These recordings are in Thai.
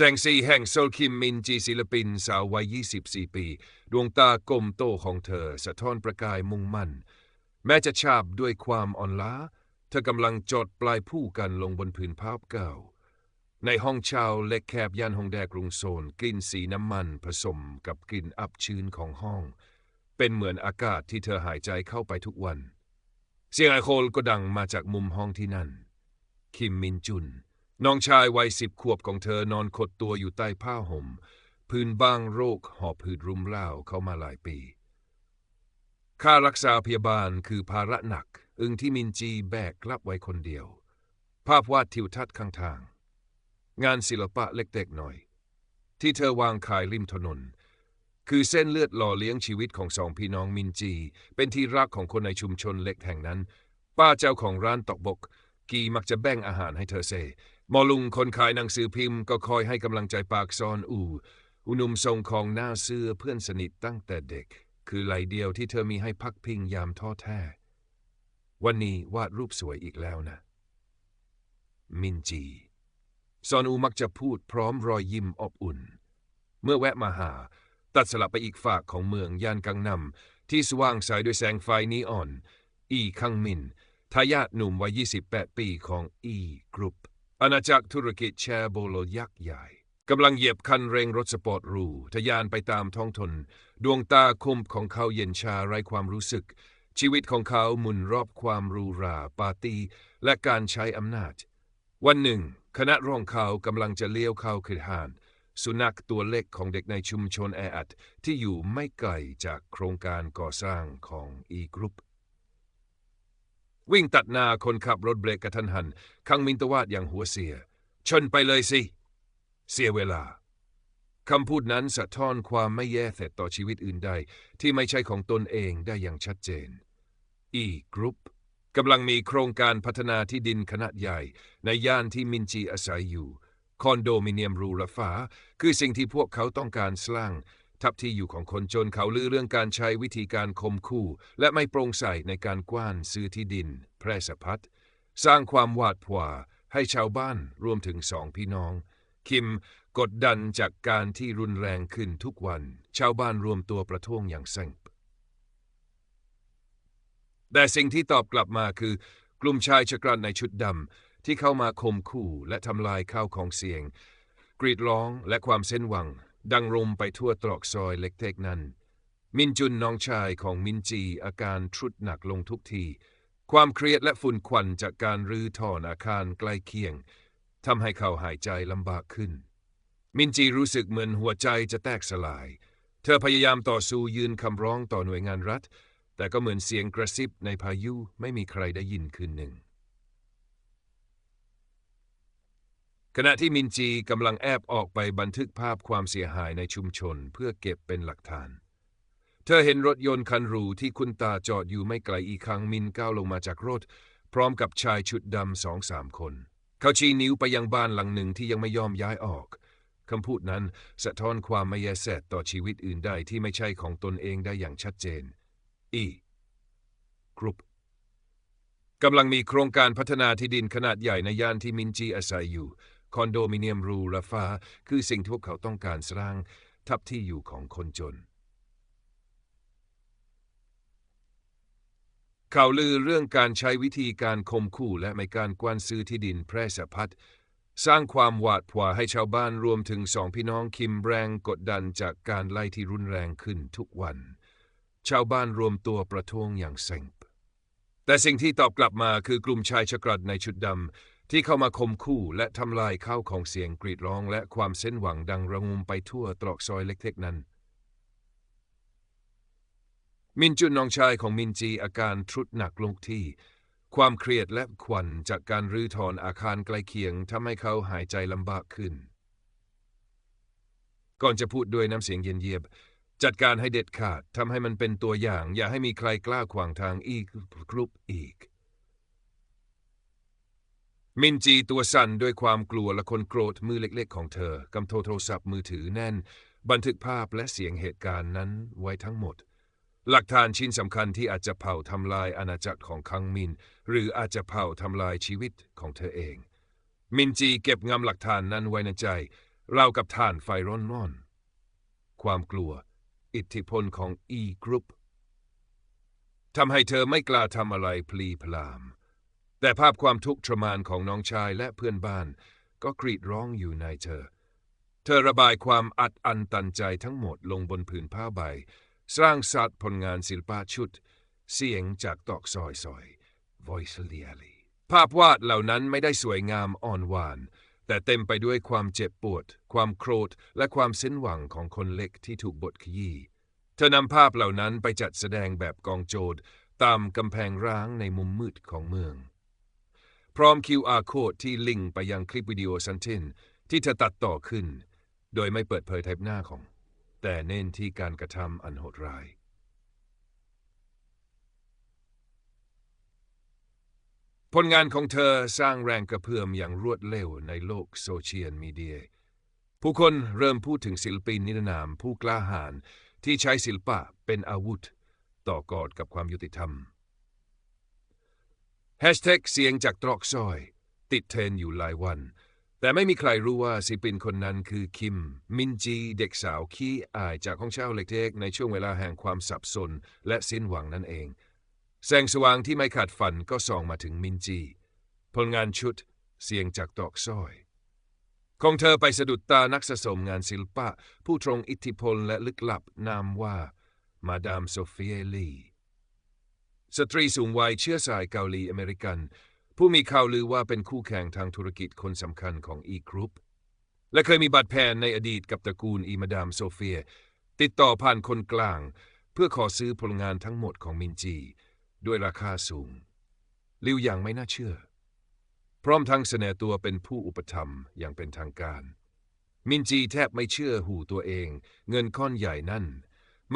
แสงสีแห่งโซลคิมมินจีศิลปินสาววัย 24 ปี ดวงตากลมโตของเธอ สะท้อนประกายมุ่งมั่น แม้จะชาบด้วยความอ่อนล้า เธอกำลังจดปลายผู้กันลงบนผืนภาพเก่า ในห้องเช่าเล็กแคบย่านฮงแดกรุงโซน กลิ่นสีน้ำมันผสมกับกลิ่นอับชื้นของห้อง เป็นเหมือนอากาศที่เธอหายใจเข้าไปทุกวัน เสียงไอโคลก็ดังมาจากมุมห้องที่นั่น คิมมินจุน น้องชายวัยสิบขวบของเธอนอนขดตัวอยู่ใต้ผ้าห่มพื้นบ้างโรคหอบผืดรุมเล่าเข้ามาหลายปี ค่ารักษาพยาบาลคือภาระหนัก อึงที่มินจีแบกรับไว้คนเดียว ภาพวาดทิวทัศน์ข้างทาง งานศิลปะเล็กๆหน่อย ที่เธอวางขายริมถนน คือเส้นเลือดหล่อเลี้ยงชีวิตของสองพี่น้องมินจี เป็นที่รักของคนในชุมชนเล็กแห่งนั้น ป้าเจ้าของร้านตอกบก กีมักจะแบ่งอาหารให้เธอเซ หมอลุงคนขายหนังสือพิมพ์ก็คอยให้กำลังใจปากซอนอูอุนุมทรงของหน้าเสื้อเพื่อนสนิทตั้งแต่เด็ก คือไหลเดียวที่เธอมีให้พักพิงยามท้อแท้ วันนี้วาดรูปสวยอีกแล้วนะ มินจี ซอนอูมักจะพูดพร้อมรอยยิ้มอบอุ่น เมื่อแวะมาหา ตัดสลับไปอีกฝากของเมืองย่านกังนำที่สว่างใสด้วยแสงไฟนีออน อีคังมินทายาทหนุ่มวัย 28 ปีของอีกรุ๊ป อาณาจักรธุรกิจแชร์โบโลยักษ์ใหญ่กำลังเหยียบคันเร่งรถสปอร์ตรูทะยานไปตามท้องทนดวงตาคมของเขาเย็นชาไร้ความรู้สึก ชีวิตของเขาหมุนรอบความรูราปาร์ตี้และการใช้อำนาจ วันหนึ่ง คณะรองเขากำลังจะเลี้ยวเข้าคือหาน สุนัขตัวเล็กของเด็กในชุมชนแออัดที่อยู่ไม่ไกลจากโครงการก่อสร้างของอีกรุ๊ป วิ่งตัดหน้าคนขับรถเบรกกระทันหัน คังมินตวาดอย่างหัวเสีย ชนไปเลยสิ เสียเวลา คำพูดนั้นสะท้อนความไม่แย่แต่ต่อชีวิตอื่นใด ที่ไม่ใช่ของตนเองได้อย่างชัดเจนอีกรุ๊ปกำลังมีโครงการพัฒนาที่ดินขนาดใหญ่ ในย่านที่มินจีอาศัยอยู่ คอนโดมิเนียมรูหราฟ้า คือสิ่งที่พวกเขาต้องการสร้าง ทับที่อยู่ของคนจนเขาลือเรื่องการใช้วิธีการคมคู่ และไม่โปร่งใสในการกว้านซื้อที่ดิน แพร่สะพัดสร้างความหวาดผวาให้ชาวบ้านรวมถึงสองพี่น้อง คิมกดดันจากการที่รุนแรงขึ้นทุกวัน ชาวบ้านรวมตัวประท้วงอย่างสงบแต่สิ่งที่ตอบกลับมาคือกลุ่มชายชะกรันในชุดดำที่เข้ามาข่มขู่และทำลายข้าวของเสียง กรีดร้องและความเส้นหวัง ดังรมไปทั่วตรอกซอยเล็กๆนั้น มินจุนน้องชายของมินจีอาการทรุดหนักลงทุกที ความเครียดและฝุ่นควันจากการรื้อถอนอาคารใกล้เคียงทำให้เขาหายใจลำบากขึ้น มินจีรู้สึกเหมือนหัวใจจะแตกสลาย เธอพยายามต่อสู้ยืนคำร้องต่อหน่วยงานรัฐ แต่ก็เหมือนเสียงกระซิบในพายุไม่มีใครได้ยินคืนหนึ่ง ขณะที่มินจีกำลังแอบออกไปบันทึกภาพความเสียหายในชุมชนเพื่อเก็บเป็นหลักฐาน เธอเห็นรถยนต์คันหรูที่คุณตาจอดอยู่ไม่ไกลอีกครั้งมินก้าวลงมาจากรถ พร้อมกับชายชุดดำสองสามคน เขาชี้นิ้วไปยังบ้านหลังหนึ่งที่ยังไม่ยอมย้ายออกคำพูดนั้นสะท้อนความไม่แยแสต่อชีวิตอื่นใดที่ไม่ใช่ของตนเองได้อย่างชัดเจน อีกรุ๊ปกำลังมีโครงการพัฒนาที่ดินขนาดใหญ่ในย่านที่มินจีอาศัยอยู่ คอนโดมิเนียมรูราฟาคือสิ่งที่พวกเขาต้องการสร้างทับที่อยู่ของคนจน ข่าวลือเรื่องการใช้วิธีการคมคู่และไม่การกว้านซื้อที่ดินแพร่สะพัดสร้างความหวาดผวาให้ชาวบ้านรวมถึงสองพี่น้องคิมแรงกดดันจากการไล่ที่รุนแรงขึ้นทุกวัน ชาวบ้านรวมตัวประท้วงอย่างเซ็งแต่สิ่งที่ตอบกลับมาคือกลุ่มชายชะกรัดในชุดดำ ที่เข้ามาคมคู่และทำลายข้าวของเสียงกรีดร้องและความเส้นหวังดังระงมไปทั่วตรอกซอยเล็กๆนั้น มินจุนน้องชายของมินจีอาการทรุดหนักลงที่ ความเครียดและควันจากการรื้อถอนอาคารใกล้เคียงทำให้เขาหายใจลำบากขึ้น ก่อนจะพูดด้วยน้ำเสียงเย็นเยียบ จัดการให้เด็ดขาดทำให้มันเป็นตัวอย่าง อย่าให้มีใครกล้าขวางทางอีกกรุ๊ปอีก มินจีตัวสั่นด้วยความกลัวและคนโกรธมือเล็กๆ ของเธอกำโทรโทรศัพท์มือถือแน่น บันทึกภาพและเสียงเหตุการณ์นั้นไว้ทั้งหมด หลักฐานชิ้นสำคัญที่อาจจะเผาทำลายอาณาจักรของคังมิน หรืออาจจะเผาทำลายชีวิตของเธอเอง มินจีเก็บงำหลักฐานนั้นไว้ในใจเรากับฐานไฟร้อนๆความกลัว อิทธิพลของ E Group ทำให้เธอไม่กล้าทำอะไรพลีพลาม แต่ภาพความทุกข์ทรมานของน้องชายและเพื่อนบ้าน ก็กรีดร้องอยู่ในเธอ เธอระบายความอัดอันตันใจทั้งหมดลงบนผืนผ้าใบ สร้างสรรค์ผลงานศิลปะชุด เสียงจากตอกซอยซอย Voice l i a l y ภาพวาดเหล่านั้นไม่ได้สวยงามอ่อนหวาน แต่เต็มไปด้วยความเจ็บปวด ความโกรธ และความสิ้นหวังของคนเล็กที่ถูกบดขยี้เธอนำภาพเหล่านั้นไปจัดแสดงแบบกองโจรตามกำแพงร้างในมุมมืดของเมือง พร้อม QR code ที่ลิงก์ไปยังคลิปวิดีโอสันทินที่เธอตัดต่อขึ้น โดยไม่เปิดเผยไทป์หน้าของ แต่เน้นที่การกระทำอันโหดร้าย ผลงานของเธอสร้างแรงกระเพื่อมอย่างรวดเร็วในโลกโซเชียลมีเดีย ผู้คนเริ่มพูดถึงศิลปินนิรนามผู้กล้าหาญที่ใช้ศิลปะเป็นอาวุธ ต่อกอดกับความยุติธรรม แฮชแท็กเสียงจากตรอกซอย ติดเทรนอยู่หลายวัน แต่ไม่มีใครรู้ว่าศิลปินคนนั้นคือคิม มินจี เด็กสาวขี้อายจากห้องเช่าเล็กๆในช่วงเวลาแห่งความสับสน และสิ้นหวังนั่นเอง แสงสว่างที่ไม่ขาดฝันก็ส่องมาถึงมินจี ผลงานชุดเสียงจากตรอกซอยของเธอไปสะดุดตานักสะสมงานศิลปะ ผู้ตรงอิทธิพลและลึกลับนามว่า มาดามโซเฟียลี สตรีสูงวัยเชื้อสายเกาหลีอเมริกัน ผู้มีข่าวลือว่าเป็นคู่แข่งทางธุรกิจคนสำคัญของอีกรุ๊ปและเคยมีบาดแผลในอดีตกับตระกูลอีมาดามโซเฟีย ติดต่อผ่านคนกลาง เพื่อขอซื้อผลงานทั้งหมดของมินจี ด้วยราคาสูง ลิวอยังไม่น่าเชื่อ พร้อมทั้งเสนอตัวเป็นผู้อุปถัมภ์อย่างเป็นทางการ มินจีแทบไม่เชื่อหูตัวเอง เงินก้อนใหญ่นั่น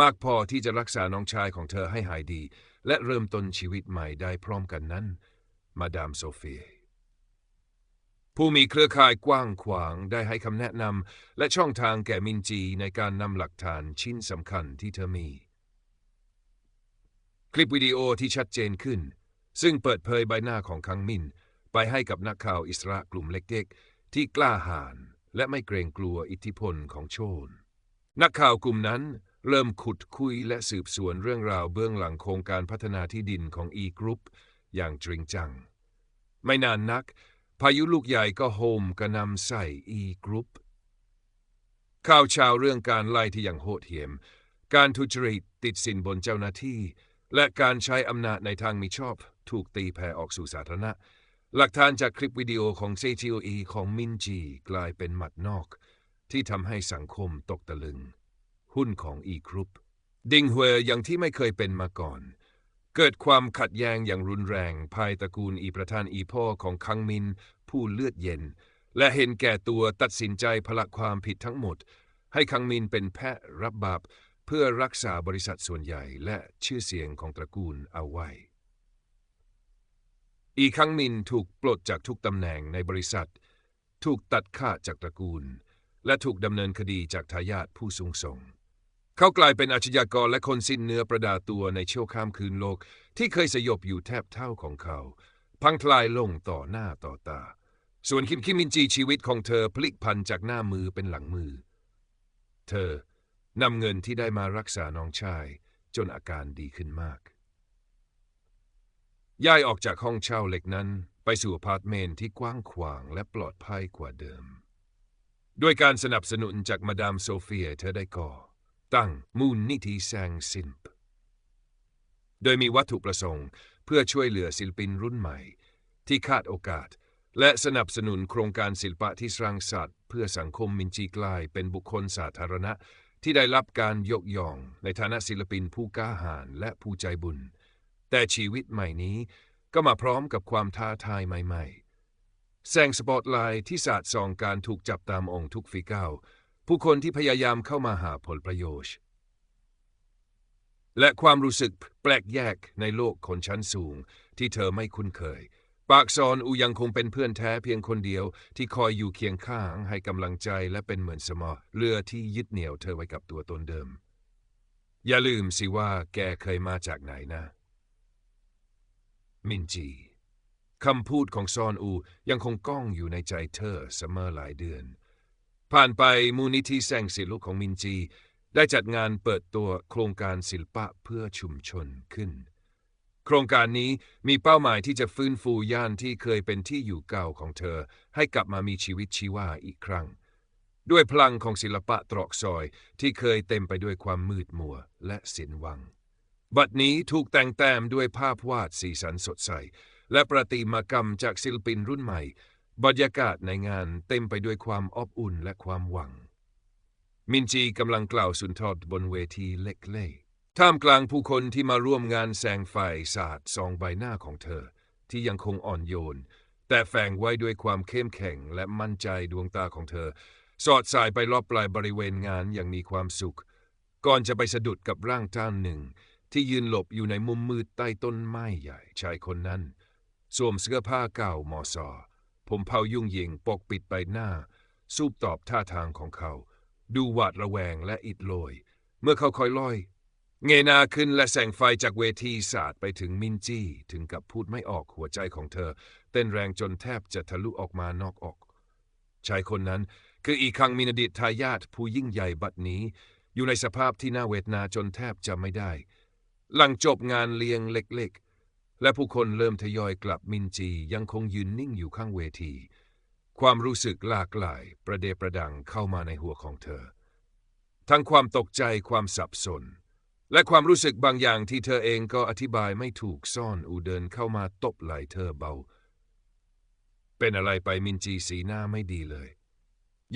มากพอที่จะรักษาน้องชายของเธอให้หายดี และเริ่มต้นชีวิตใหม่ได้พร้อมกันนั้น มาดามโซเฟียผู้มีเครือข่ายกว้างขวางได้ให้คำแนะนำและช่องทางแก่มินจีในการนำหลักฐานชิ้นสำคัญที่เธอมี คลิปวิดีโอที่ชัดเจนขึ้น ซึ่งเปิดเผยใบหน้าของคังมิน ไปให้กับนักข่าวอิสระกลุ่มเล็กๆ ที่กล้าหาญและไม่เกรงกลัวอิทธิพลของโชน นักข่าวกลุ่มนั้น เริ่มขุดคุยและสืบสวนเรื่องราวเบื้องหลังโครงการพัฒนาที่ดินของ E Group อย่างจริงจัง ไม่นานนัก พายุลูกใหญ่ก็โฮมกระนำใส่ E Group ข่าวชาวเรื่องการไล่ที่อย่างโหดเหี้ยม การทุจริตติดสินบนเจ้าหน้าที่ และการใช้อำนาจในทางมิชอบ ถูกตีแผ่ออกสู่สาธารณะ หลักฐานจากคลิปวิดีโอของ CTOE ของมินจี กลายเป็นหมัดนอก ที่ทำให้สังคมตกตะลึง หุ้นของอีกรุ๊ปดิงเหวอย่างที่ไม่เคยเป็นมาก่อน เกิดความขัดแย้งอย่างรุนแรง ภายตระกูลอีประธานอีพ่อของคังมิน ผู้เลือดเย็น และเห็นแก่ตัวตัดสินใจพละความผิดทั้งหมด ให้คังมินเป็นแพะรับบาปเพื่อรักษาบริษัทส่วนใหญ่และชื่อเสียงของตระกูลเอาไว้ อีคังมินถูกปลดจากทุกตำแหน่งในบริษัท ถูกตัดขาดจากตระกูล และถูกดำเนินคดีจากทายาทผู้สูงส่ง เขากลายเป็นอาชญากรและคนสิ้นเนื้อประดาตัวในเชั่วข้ามคืนโลก ที่เคยสยบอยู่แทบเท่าของเขา พังทลายลงต่อหน้าต่อตา ส่วนคิมคิมมินจีชีวิตของเธอพลิกพันจากหน้ามือเป็นหลังมือ เธอนำเงินที่ได้มารักษาน้องชาย จนอาการดีขึ้นมาก ย้ายออกจากห้องเช่าเล็กนั้น ไปสู่อพาร์ตเมนต์ที่กว้างขวางและปลอดภัยกว่าเดิม ด้วยการสนับสนุนจากมาดามโซเฟียเธอได้ก่อ ตั้งมูลนิธิแซงซินปโดยมีวัตถุประสงค์ เพื่อช่วยเหลือศิลปินรุ่นใหม่ ที่ขาดโอกาส และสนับสนุนโครงการศิลปะที่สร้างสรรค์เพื่อสังคมมินจีกลายเป็นบุคคลสาธารณะ ที่ได้รับการยกย่อง ในฐานะศิลปินผู้กล้าหาญและผู้ใจบุญ แต่ชีวิตใหม่นี้ก็มาพร้อมกับความท้าทายใหม่ ๆ แสงสปอตไลท์ที่สาดส่องการถูกจับตามองทุกฝีก้าว ผู้คนที่พยายามเข้ามาหาผลประโยชน์ และความรู้สึกแปลกแยกในโลกคนชั้นสูง ที่เธอไม่คุ้นเคย ปากซอนอูยังคงเป็นเพื่อนแท้เพียงคนเดียว ที่คอยอยู่เคียงข้างให้กำลังใจและเป็นเหมือนสมอเรือที่ยึดเหนี่ยวเธอไว้กับตัวตนเดิม อย่าลืมสิว่าแกเคยมาจากไหนนะ มินจีคำพูดของซอนอูยังคงก้องอยู่ในใจเธอเสมอหลายเดือน ผ่านไปมูลนิธิแสงสีลุกของมินจี ได้จัดงานเปิดตัวโครงการศิลปะเพื่อชุมชนขึ้น โครงการนี้มีเป้าหมายที่จะฟื้นฟูย่านที่เคยเป็นที่อยู่เก่าของเธอ ให้กลับมามีชีวิตชีวาอีกครั้ง ด้วยพลังของศิลปะตรอกซอยที่เคยเต็มไปด้วยความมืดมัวและสิ้นหวัง บัดนี้ถูกแต่งแต้มด้วยภาพวาดสีสันสดใส และประติมากรรมจากศิลปินรุ่นใหม่ บรรยากาศในงานเต็มไปด้วยความอบอุ่นและความหวัง มินจีกำลังกล่าวสุนทรบนเวทีเล็กๆ ท่ามกลางผู้คนที่มาร่วมงานแสงไฟสาดสองใบหน้าของเธอ ที่ยังคงอ่อนโยน แต่แฝงไว้ด้วยความเข้มแข็งและมั่นใจดวงตาของเธอ สอดสายไปรอบปลายบริเวณงานอย่างมีความสุข ก่อนจะไปสะดุดกับร่างจ้านหนึ่ง ที่ยืนหลบอยู่ในมุมมืดใต้ต้นไม้ใหญ่ชายคนนั้น สวมเสื้อผ้าเก่ามอซอ ผมเผายุ่งยิงปกปิดใบหน้า สูบตอบท่าทางของเขา ดูหวาดระแวงและอิดโรย เมื่อเขาคอยลอย เงยหน้าขึ้นและแสงไฟจากเวทีสาดไปถึงมินจี้ ถึงกับพูดไม่ออกหัวใจของเธอ เต้นแรงจนแทบจะทะลุออกมานอกอก ชายคนนั้นคืออีคังมินดิตทายาทผู้ยิ่งใหญ่บัดนี้ อยู่ในสภาพที่น่าเวทนาจนแทบจะไม่ได้ หลังจบงานเลี้ยงเล็กๆ และผู้คนเริ่มทยอยกลับมินจียังคงยืนนิ่งอยู่ข้างเวที ความรู้สึกหลากหลายประเดประดังเข้ามาในหัวของเธอ ทั้งความตกใจความสับสน และความรู้สึกบางอย่างที่เธอเองก็อธิบายไม่ถูกซ่อนอูเดินเข้ามาตบไหล่เธอเบา เป็นอะไรไปมินจีสีหน้าไม่ดีเลย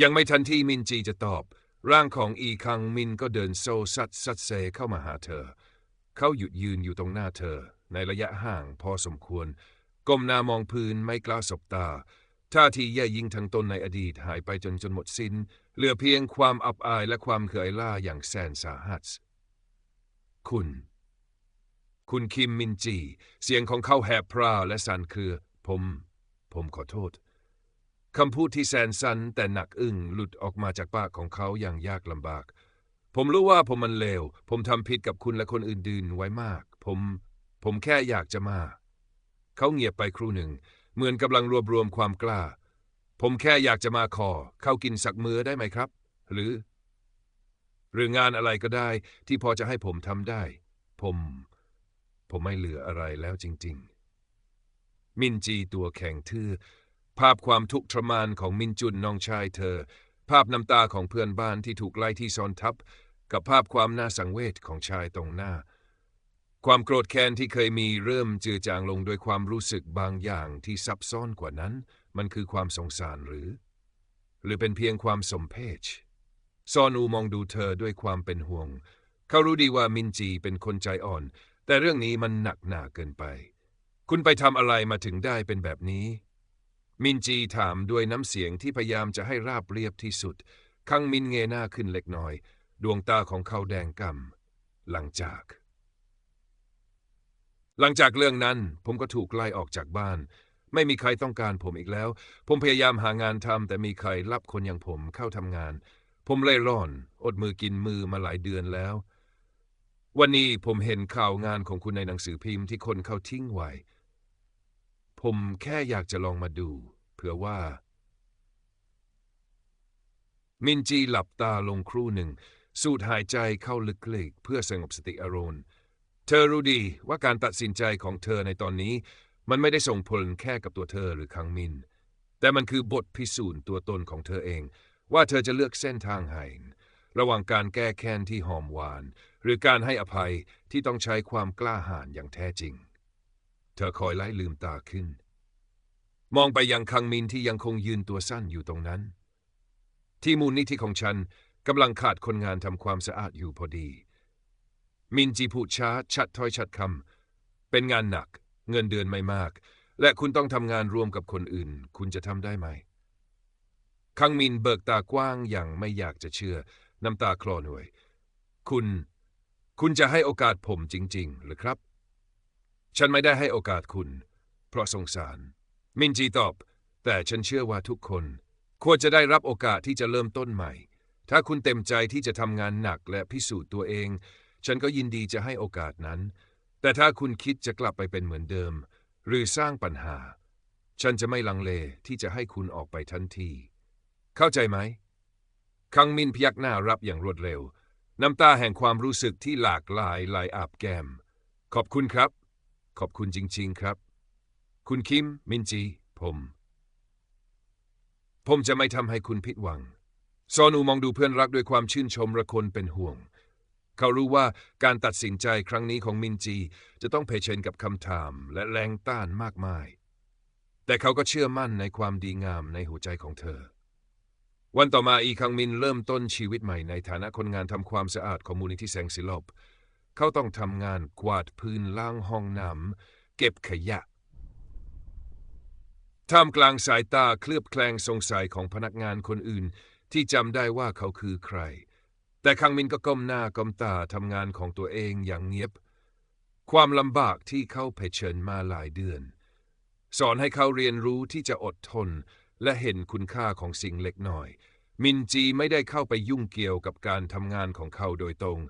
ยังไม่ทันที่มินจีจะตอบ ร่างของอีคังมินก็เดินโซซัดซัดเซเข้ามาหาเธอ เขาหยุดยืนอยู่ตรงหน้าเธอ ในระยะห่างพอสมควร ก้มหน้ามองพื้นไม่กล้าสบตา ท่าทีแย่ยิ่งทั้งตนในอดีตหายไปจนจนหมดสิน้น เหลือเพียงความอับอายและความเขยล่าอย่างแสนสาหัส คุณ คุณคิมมินจี เสียงของเขาแหบพร่าและสั่นคือ ผม ผมขอโทษคำพูดที่แสนสั้นแต่หนักอึ้งหลุดออกมาจากปากของเขาอย่างยากลำบาก ผมรู้ว่าผมมันเลว ผมทำผิดกับคุณและคนอื่นๆไว้มาก ผม ผมแค่อยากจะมา เขาเงียบไปครู่หนึ่ง เหมือนกำลังรวบรวมความกล้า ผมแค่อยากจะมาขอ เข้ากินสักมื้อได้ไหมครับ หรือ หรืองานอะไรก็ได้ที่พอจะให้ผมทำได้ ผม ผมไม่เหลืออะไรแล้วจริง ๆ มินจีตัวแข็งทื่อ ภาพความทุกข์ทรมานของมินจุนน้องชายเธอ ภาพน้ำตาของเพื่อนบ้านที่ถูกไล่ที่ซ้อนทับ กับภาพความน่าสังเวชของชายตรงหน้า ความโกรธแค้นที่เคยมีเริ่มเจือจางลงโดยความรู้สึกบางอย่างที่ซับซ้อนกว่านั้น มันคือความสงสารหรือ หรือเป็นเพียงความสมเพชซอนูมองดูเธอด้วยความเป็นห่วง เขารู้ดีว่ามินจีเป็นคนใจอ่อน แต่เรื่องนี้มันหนักหนาเกินไป คุณไปทำอะไรมาถึงได้เป็นแบบนี้ มินจีถามด้วยน้ำเสียงที่พยายามจะให้ราบเรียบที่สุดคังมินเงยหน้าขึ้นเล็กน้อย ดวงตาของเขาแดงกำหลังจาก หลังจากเรื่องนั้นผมก็ถูกไล่ออกจากบ้าน ไม่มีใครต้องการผมอีกแล้ว ผมพยายามหางานทำแต่มีใครรับคนอย่างผมเข้าทำงาน ผมเล่ร่อน อดมือกินมือมาหลายเดือนแล้ว วันนี้ผมเห็นข่าวงานของคุณในหนังสือพิมพ์ที่คนเขาทิ้งไว้ ผมแค่อยากจะลองมาดู เผื่อว่า มินจีหลับตาลงครู่หนึ่ง สูดหายใจเข้าลึกๆเพื่อสงบสติอารมณ์ เธอรู้ดีว่าการตัดสินใจของเธอในตอนนี้ มันไม่ได้ส่งผลแค่กับตัวเธอหรือคังมิน แต่มันคือบทพิสูจน์ตัวตนของเธอเอง ว่าเธอจะเลือกเส้นทางไหนระหว่างการแก้แค้นที่หอมหวาน หรือการให้อภัยที่ต้องใช้ความกล้าหาญอย่างแท้จริง เธอคอยไล่ลืมตาขึ้น มองไปยังคังมินที่ยังคงยืนตัวสั้นอยู่ตรงนั้น ที่มูลนิธิของฉันกำลังขาดคนงานทำความสะอาดอยู่พอดี มินจีพูดช้าชัดถ้อยชัดคำเป็นงานหนัก เงินเดือนไม่มาก และคุณต้องทำงานร่วมกับคนอื่น คุณจะทำได้ไหม คังมินเบิกตากว้างอย่างไม่อยากจะเชื่อ น้ำตาคลอหน่วย คุณ คุณจะให้โอกาสผมจริง ๆ หรือครับ ฉันไม่ได้ให้โอกาสคุณ เพราะสงสาร มินจีตอบ แต่ฉันเชื่อว่าทุกคน ควรจะได้รับโอกาสที่จะเริ่มต้นใหม่ ถ้าคุณเต็มใจที่จะทำงานหนักและพิสูจน์ตัวเอง ฉันก็ยินดีจะให้โอกาสนั้น แต่ถ้าคุณคิดจะกลับไปเป็นเหมือนเดิม หรือสร้างปัญหา ฉันจะไม่ลังเลที่จะให้คุณออกไปทันที เข้าใจไหม คังมินพยักหน้ารับอย่างรวดเร็ว น้ำตาแห่งความรู้สึกที่หลากหลายไหลอาบแก้ม ขอบคุณครับ ขอบคุณจริง ๆครับ คุณคิม มินจี ผม ผมจะไม่ทำให้คุณผิดหวัง ซอนูมองดูเพื่อนรักด้วยความชื่นชมระคนเป็นห่วง เขารู้ว่าการตัดสินใจครั้งนี้ของมินจี จะต้องเผชิญกับคำถามและแรงต้านมากมาย แต่เขาก็เชื่อมั่นในความดีงามในหัวใจของเธอ วันต่อมาอีคังมินเริ่มต้นชีวิตใหม่ในฐานะคนงานทำความสะอาดของมูลนิธิแสงสิลบเขาต้องทำงานกวาดพื้นล้างห้องน้ำเก็บขยะท่ามกลางสายตาเคลือบแคลงสงสัยของพนักงานคนอื่น ที่จำได้ว่าเขาคือใคร แต่คังมินก็ก้มหน้าก้มตาทำงานของตัวเองอย่างเงียบ ความลำบากที่เขาเผชิญมาหลายเดือน สอนให้เขาเรียนรู้ที่จะอดทน และเห็นคุณค่าของสิ่งเล็กน้อย มินจีไม่ได้เข้าไปยุ่งเกี่ยวกับการทำงานของเขาโดยตรง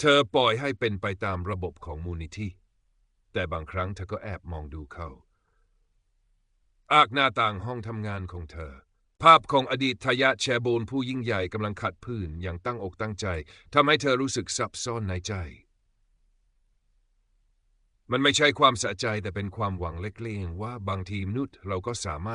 เธอปล่อยให้เป็นไปตามระบบของมูลนิธิแต่บางครั้งเธอก็แอบมองดูเขาอากหน้าต่างห้องทำงานของเธอ ภาพของอดีตทายาทแชโบนผู้ยิ่งใหญ่กำลังขัดพื้นอย่างตั้งอกตั้งใจทำให้เธอรู้สึกซับซ้อนในใจ มันไม่ใช่ความสะใจแต่เป็นความหวังเล็กๆว่าบางทีมนุษย์เราก็สามารถ